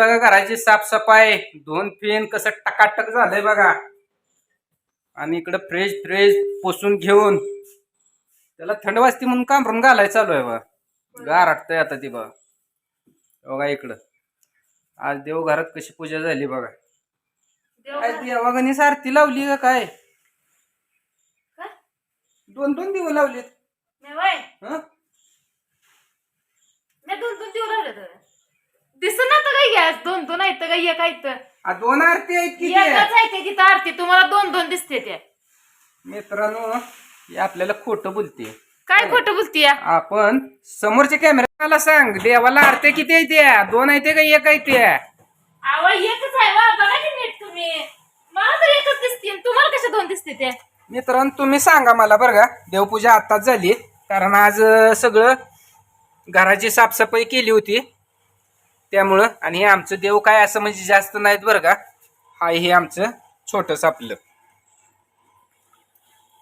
बघा घराची साफसफाई धुवून फिन कसं टकाटक झालंय बघा. आणि इकडं फ्रेश फ्रेश पुसून घेऊन त्याला थंड वाजती म्हणून कांबरून घालाय चालू आहे बघा. गार आता ती बघा. बघा इकडं. आज देव घरात कशी पूजा झाली बघा. काय देवागणीस आरती लावली का काय? दोन दोन दिवस लावलेत? दोन दोन दिवस तर दिसत ना काही गॅस दोन दोन आहेत का एक आहेत. आ, दोन आरती आहेत किती एकच आहे ते तिथं आरती. तुम्हाला दोन दोन दिसते त्या मित्रांनो हे आपल्याला खोटं बोलते. काय खोटं बोलती आपण समोरच्या कॅमेराला सांग देवाला आरत्या किती आहे त्या दोन आहे ते का एक आहे त्या एकच आहे वा बघा की नीट तुम्ही. मला तर एकच दिसते तुम्हाला कशा दोन दिसते त्या मित्रांनो तुम्ही सांगा मला बरं का. देवपूजा आत्ताच झाली. कारण आज अं, सगळं घराची साफसफाई केली होती. त्यामुळं आणि हे आमचं देव काय असं म्हणजे जास्त नाहीत बरं का. हाय हे आमचं छोटंसं आपलं.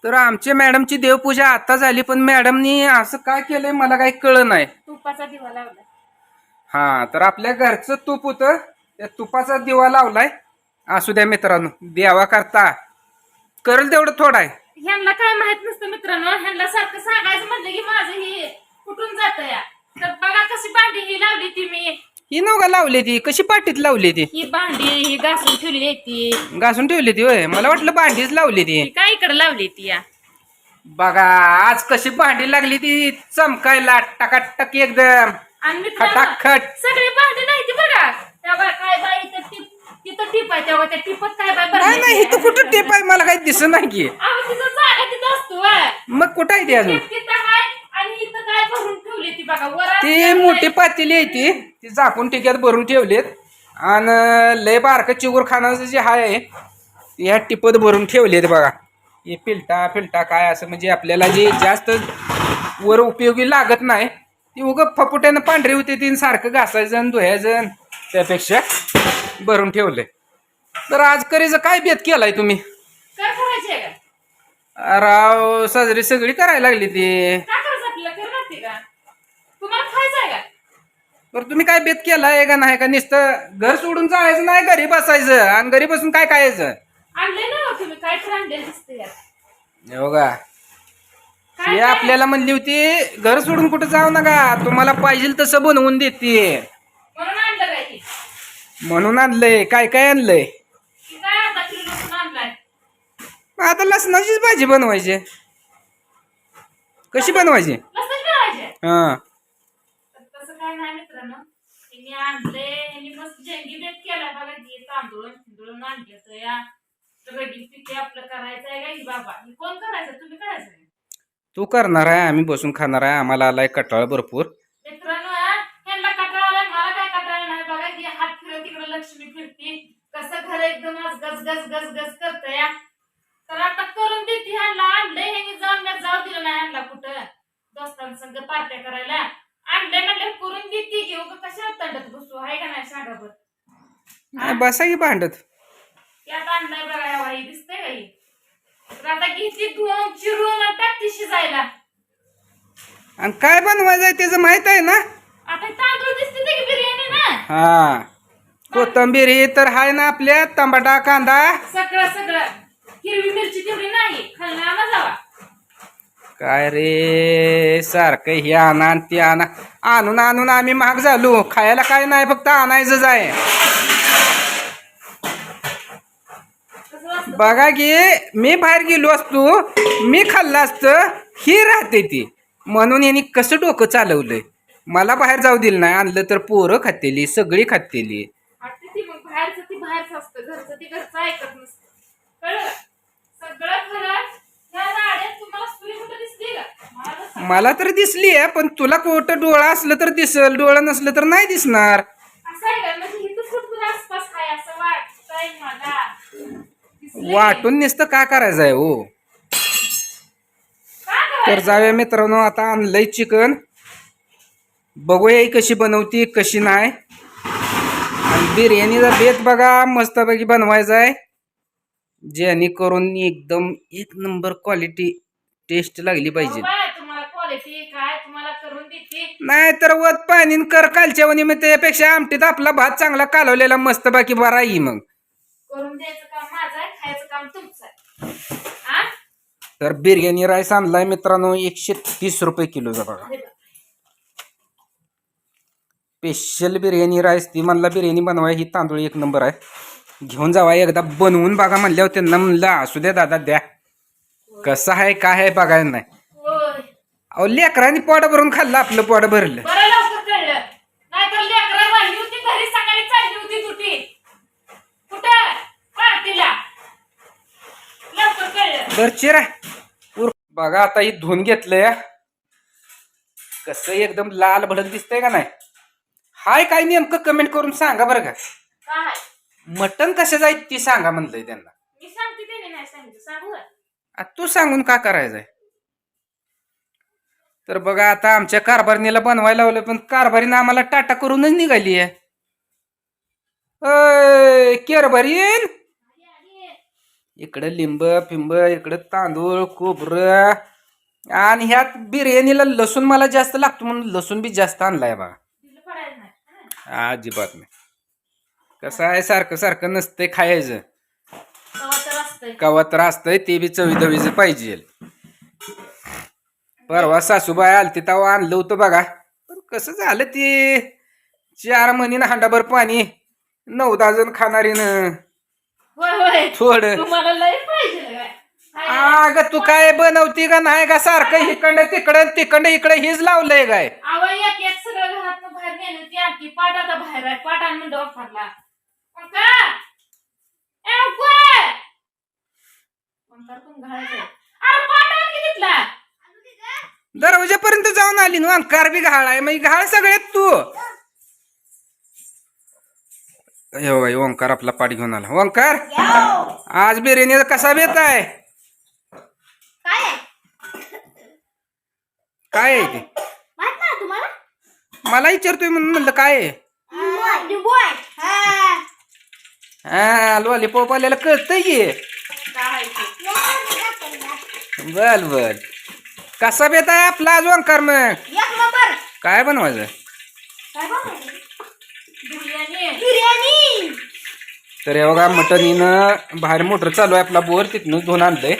तर आमच्या मॅडमची देवपूजा आता झाली पण मॅडमनी असं काय केलंय मला काही कळलं नाही. तुपाचा दिवा लावला हा तर आपल्या घरचं तूप होतं त्या तुपाचा दिवा लावलाय. असू द्या मित्रांनो देवा करता करल तेवढं थोडं आहे. ह्यांना काय माहीत नसतं मित्रांनो ह्यांना सारखं सांगायचं म्हटलं की माझं ही कुठून जात या. तर बघा कशी भांडी ही लावली ती मी. ही नव्हता लावली ती? कशी पाठीत लावली ती? ही भांडी ही घासून ठेवली आहे ती. घासून ठेवली ती होय? मला वाटलं भांडीच लावली ती. काय इकडे लावली ती या? बघा आज कशी भांडी लागली ती. चमकायला टकाटक एकदम. आणि मित्रांनो खटाखट. सगळी भांडी नाही ती बघा. काय बाई टिप तिथं टिप आहे तेव्हा त्या टिपत काय बाई नाही नाही इथं कुठं टेप आहे? मला काही दिसत नाही की. अहो तिथं जागा तिथं असतो व्हय. मग कुठं आहे ती अजून? टिप तिथं आहे आणि इथं काय भरून ठेवली ती बघा वर ती मोठी पातेली आहे ती. ती झाकून टिक्यात भरून ठेवलीत. आणि लय बारकं चिगूर खानाचं जे आहे ह्या टिपत भरून ठेवलेत बघा. हे फिल्टा फिल्टा काय असं म्हणजे आपल्याला जे जास्त वर उपयोगी लागत नाही ती उग फपुट्यानं पांढरी होती ती सारखं घासायचं आणि त्यापेक्षा भरून ठेवलंय तर आज करीचं काय बेत केलाय तुम्ही? काय करायची आहे का? राव साजरी सगळी करायला लागली ती. काय करायचं आपल्याला? कर लागते का? तुम्हाला खायचं आहे का? बरं तुम्ही काय बेत केलाय का नाही? का नुसतं घर सोडून जायचं नाही घरी बसायचं? आणि घरी बसून काय खायचं? आणले ना हो तुम्ही. काय तर आणलेलं दिसते यात. हे बघा काय काय? आपल्याला म्हणली होती घर सोडून कुठं जाऊ नका. तुम्हाला पाहिजे तसं बनवून देते. म्हणून आणलं काय ते म्हणून आणलंय. काय काय आणलंय? काय अर्धा किलो लसूण आणलाय? आता लसणाचीच भाजी बनवायची. कशी बनवायची? लसूण करायचे हा. तर तसं काय नाही मित्रांनो. त्यांनी आणले यांनी मस्त जंगी बेत केलाय बघा. जी तांदूळ तांदूळ आणले तर या रडी पिके आपलं करायचं आहे का बाबा. कोण करायचं? तुम्ही करायचं का? तू करणार आहे. आम्ही बसून खाणार आहे. आम्हाला आलाय कटाळ भरपूर. मित्रांनो गज गज गज करत या तर आता करून देते ह्यांना आणलंय ह्यांनी जाऊन मी जाऊ दिलं नाही ह्यांना कुठं. दोस्तांसंग पार्ट्या करायला. आणलंय म्हणलं करून देते की उगा कशा तंडत बसू? आहे का नाही सांगा बरं बसा की भांडत. त्यात आणलंय बघा ह्या बाई दिसतंय का ही तर आता घेतली धुवून चिरून टाकते शिजायला. आणि काय बनवायचं त्याचं माहीत आहे ना? आता तांदूळ दिसते ते की बिर्याणी ना? हा. कोथंबीर ही तर आहे ना आपल्या टमाटा कांदा. सगळं सगळं. हिरवी मिरची तेवढी नाही. खाल्ला आणा जावा. काय रे सारखं हे आणा आणि ते आणा. आणून आणून आम्ही महाग झालो. खायला काय नाही फक्त आणायचंच आहे. कसं असतं बघा की मी बाहेर गेलो असतो. मी खाल्लं असतं. ही राहते ती. म्हणून यांनी कसं डोकं चालवलंय? मला बाहेर जाऊ दिलं नाही. आणलं तर पोरं खातेली सगळी खातेली. बाहेरचं ती बाहेरचं असतं घरचं ती घरचं ऐकत नसतं. कळलं? का? सगळं खरं ह्या नाड्यात तुम्हाला सुई कुठं दिसली का? मला तर दिसली आहे पण तुला कुठं डोळा असलं तर दिसल डोळा नसलं तर नाही दिसणार. असं आहे का? म्हणजे इथं कुठं आसपास आहे असं वाटतंय मला. दिसलंय? वाटून नुसतं का करायचं आहे हो? तर? जाऊया मित्रांनो आता आणलंय चिकन. बघूया कशी बनवती कशी नाही. बिर्याणीचा बेत बघा मस्तपैकी बनवायचा आहे जेणेकरून एकदम एक नंबर क्वालिटी टेस्ट लागली पाहिजे. नाही तर वत पाणी कर कालच्या वनी मग त्यापेक्षा आमटीत आपला भात चांगला कालवलेला मस्त बाकी बरा येई मग? तर बिर्याणी राईस आणलाय मित्रांनो एकशे तीस रुपये किलोचा बघा. स्पेशल बिर्याणी राईस ती म्हणला बिर्याणी बनवाय ही तांदूळ एक नंबर आहे. घेऊन जावा एकदा बनवून बघा म्हणल्यावर त्यांना म्हणलं असू द्या दादा द्या. कसं आहे काय आहे बघायला नाही. अहो लेकरांनी पोट भरून खाल्लं आपलं पोट भरलं. चिरा. बघा आता ही धुवून घेतलंय. कसं एकदम लाल भडक दिसतंय का नाही? हाय काय नेमकं कमेंट करून सांगा बरं का. काय? मटन कसं जाईल ती सांगा म्हणलंय त्यांना. मी सांगते त्याने नाही सांगितलं सांगू का? आ, तू सांगून का करायचंय तर बघा आता आमच्या कारभारणीला बनवायला लावलं पण कारभारीनं आम्हाला टाटा करूनच निघाली आहे. कारभारीन इकडं लिंब फिंब इकडं तांदूळ खोबरं आणि ह्यात बिर्याणीला लसूण मला जास्त लागतो म्हणून लसूण बी जास्त आणलाय बघा दिलं पडायचं नाही हा? अजिबात नाही. कसं आहे सारखं सारखं नसतंय खायचं. तेव्हा तर असतंय. कवा तर असतंय ते बी चवीधवीचं पाहिजे परवा सासूबाई आलती तेव्हा आणलं होतं बघा. पण कसं झालं ते? चार महिने हांडाभर पाणी नऊ दहा जण खाणारीनं. होय होय. थोडं. तुम्हाला लय पाहिजे काय? काय? अग तू काय बनवती का नाही का? सारखं इकडं तिकडं तिकडं इकडं हेच लावलंय काय? अहो एक एक सगळं बाहेर नेलं ती आरती पाट आता बाहेर आहे. पाट आणि म्हणलं वापरला. दरवाजापर्यंत जाऊन आली ना अंकार बी घाळ आहे. मग घाळ सगळ्यात तू. हे बघा, हे ओंकार आपला पाठ घेऊन आला. ओंकार आज बिर्याणीचा कसा बेत आहे? काय आहे? काय आहे ते? मला विचारतोय म्हणून म्हणलं काय आहे? हा लॉलीपॉप आल्याला कळतंय की? बल बल कसा बेत आहे आपला आज ओंकार मग? एक नंबर. काय बनवायचं? तर हे बघा मटनीनं बाहेर मोटर चालू आहे आपला बोर तिथूनच धुवून आणलंय.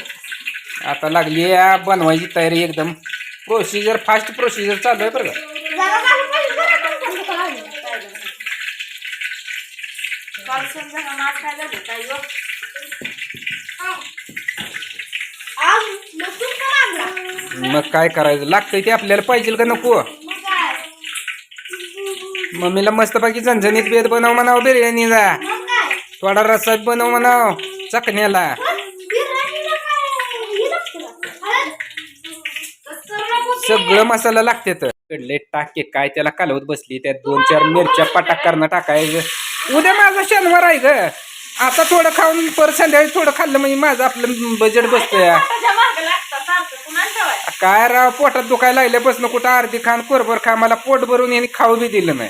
आता लागली आहे बनवायची तयारी एकदम. प्रोसिजर फास्ट प्रोसिजर चालू आहे बरं का. काल समजा का आज मग काय करायचं? लागतंय ते आपल्याला पाहिजे का नको? मम्मीला मस्तपैकी झणझणीत बेद बनव म्हणाव बिर्याणीला. थोडा रस्सा बनव म्हणाव चकण्याला. सगळं मसाला लागते तर. कडले टाके काय त्याला कालवत बसली त्यात दोन चार मिरच्या पटाक करणं टाकायचं. उद्या माझा शनिवार आहे ग. आता थोडं खाऊन परत संध्याकाळी थोडं खाल्लं म्हणजे माझं आपलं बजेट बसतंय? काय राव पोटात दुखायला लागल्यापासून कुठं अर्धी खान कोरभर खा मला पोट भरून यांनी खाऊ बी दिलं नाही.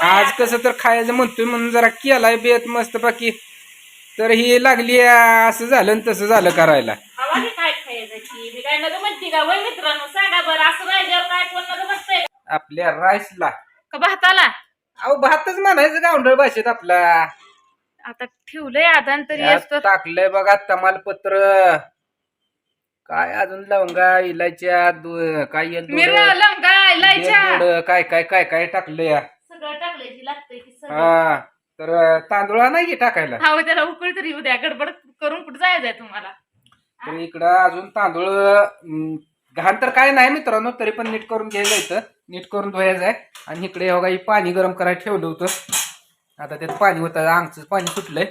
आज कसं तर खायचं म्हणतोय म्हणून जरा केलाय बेत मस्त बाकी तर ही लागली असं झालं आणि तसं झालं करायला? आपल्या राईसला. का भाताला? अहो भातच म्हणायचं गावंडळ भाषेत आपला आता ठेवलंय आदान तरी यात असतं. टाकलंय बघा तमालपत्र. काय अजून लवंगा इलायच्या दु- काय मिरं लंगा वेलदोडं, काय काय काय काय टाकलंय? सगळं टाकलंय जी लागतंय की सगळं. हा तर तांदूळ नाही की टाकायला? हा त्याला उकळी तरी उद्या गडबड करून कुठं जायचंय तुम्हाला? तर इकडं अजून तांदूळ अं, घाण तर काय नाही मित्रांनो तरी पण नीट करून घ्यायचं इथं. नीट करून धुवायचं आहे. आणि इकडे हो पाणी गरम करायला ठेवलं होतं. आता त्यात पाणी होतं अंगचं पाणी सुटलंय.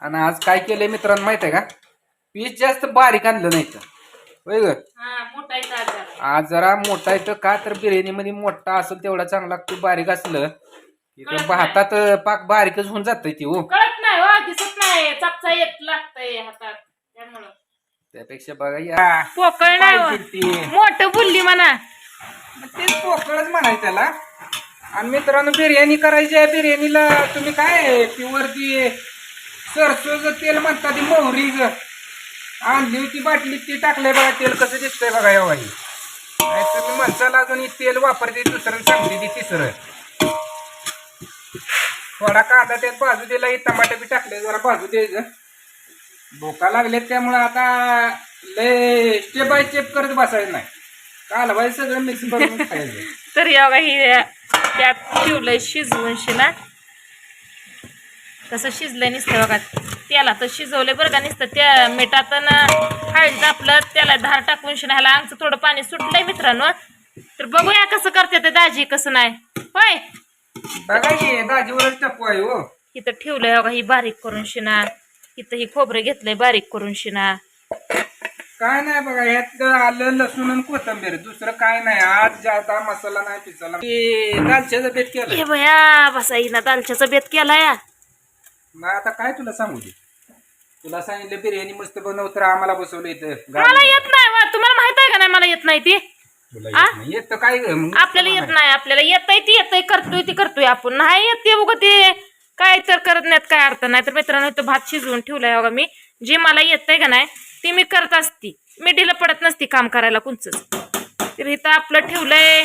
आणि आज काय केलंय मित्रांनो माहीत आहे का? पीस जास्त बारीक आणलं नाही तर. होय ग? हा मोठा इथं आज जरा मोठा येतं का तर बिर्याणीमध्ये मोठा असेल तेवढा चांगला लागतो बारीक असलं. ते भातात पाक बारीकच होऊन जातंय ती हो. कळत नाही हो दिसत नाही. चापचा येत लागतंय हातात. त्यामुळं. त्यापेक्षा बघा या पोकळ नाही हो. ती. मोठं बोलली म्हणा. तेच पोकळच म्हणायचं त्याला. आणि मित्रांनो बिर्याणी करायची आहे बिर्याणीला तुम्ही काय प्युअर ती सरसोचं तेल म्हणता ती मोहरीच. आणली होती बाटली ती टाकलंय बघा तेल कसं दिसतंय बघा एवढा नाहीतर तुम्ही माणसाला अजून तेल वापरते दुसरं सांगते ती तिसरं. थोडा कांदा त्यात बाजू दिला हे टमाटे बी टाकले जरा बाजू द्यायचं. भोका लागले त्यामुळं आता लय स्टेप बाय स्टेप करत बसायचं नाही. कालवाय सगळं मिक्स करून खायचं. तर या बघा ही त्यात ठेवलंय शिजवून शिना. कसं शिजलंय नुसतं बघा. त्याला तर शिजवलंय बरं का नुसतं. त्या मिठात हळद आपलं त्याला धार टाकून शिना. ह्याला आमचं थोडं पाणी सुटलंय मित्रांनो. तर बघूया कसं करते ते दाजी कसं नाही. होय? बघा की दाजीवरच टप्पू आहे हो. इथं ठेवलंय बघा ही बारीक करून शिना. इथं ही खोबरं घेतलंय बारीक करून शिना. काय नाही बघा ह्यात आलं लसूण आणि कोथंबीर. दुसरं काय नाही. आज जाता मसाला नाही पिसाला दालच्याचं बेत केलं हे बया बसा हिना दालच्याचा बेत केलाय. मग आता काय तुला सांगू दे? तुला सांगितलं बिर्याणी मस्त बनव तर आम्हाला बसवलं इथं. मला. येत नाही वा. तुम्हाला माहीत आहे का नाही मला येत नाही ती? तुला आ? येत नाही. येत तर काय ग? मग? आपल्याला येत नाही आपल्याला येतय ती येतय करतोय ती करतोय आपण. नाही येत ते बघ ते. काय तर करत नाहीत काय अर्थ नाही. तर मित्रांनो तो भात शिजवून ठेवलाय बघा मी. जे मला येतंय का नाही ते मी करत असती. मी ढिलं पडत नसती काम करायला कोणचंच. तर इथं आपलं ठेवलंय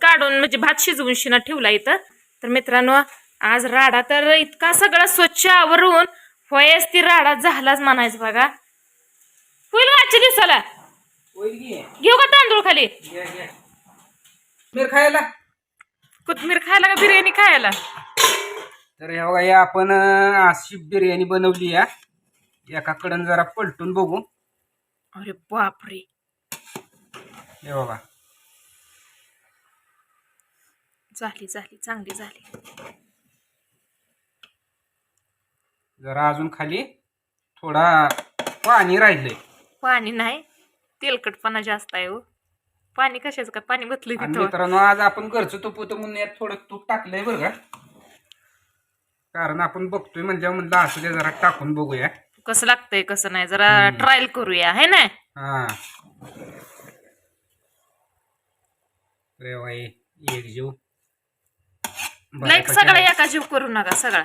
काढून म्हणजे भात शिजवून शिना ठेवला इथं. तर मित्रांनो आज राडा तर इतका सगळा स्वच्छ आवरून होयच ती राडा झालाच म्हणायचं बघा. होईल का आजच्या दिवसाला? घेऊ का तांदूळ खाली? खायला? कोथमीर खायला का बिर्याणी खायला? तर हे आपण अशी बिर्याणी बनवली या एकाकडून जरा पलटून बघू. अरे बापरे. हे बघा. झाली झाली चांगली झाली. जरा अजून खाली थोडा पाणी राहिलंय. पाणी नाही. तेलकटपणा जास्त आहे हो. पाणी कशाचं का? पाणी बतलं आणि तिथं. मित्रांनो आज आपण घरचं तूप होतं म्हणून यात थोडं तूप टाकलंय बरं का. कारण आपण बघतोय म्हणजे म्हणलं असू दे जरा टाकून बघूया. कसं लागतंय कसं नाही जरा ट्रायल करूया है ना? हा. रे बाई एक जीव. लाईक सगळा एका जीव करू नका सगळा.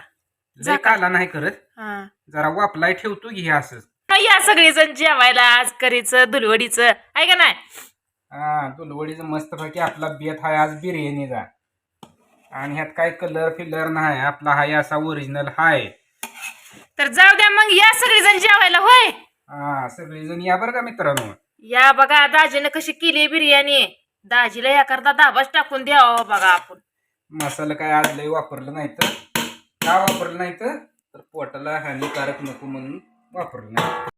लय काला नाही करत. हा. जरा वापलाय ठेवतो की हे असंच मग या सगळी जण जेवायला आज करीचं दुलवडीचं आहे का नाही? हा दुलवडीचं मस्त पैकी आपला बेत हाय आज बिर्याणीचा. आणि ह्यात काय कलर फिलर नाही आपला हाय असा ओरिजिनल हाय. तर जाऊ द्या मग या सगळी जण जेवायला होय? हा सगळेजण या बरं का मित्रांनो. या बघा दाजीनं कशी केली बिर्याणी. दाजीला या करता दाबाच टाकून द्यावा बघा आपण. मसाला काय आज लय वापरलं नाही तर? का वापरलं नाही तर? तर पोटाला हानिकारक नको म्हणून वापरलं नाही.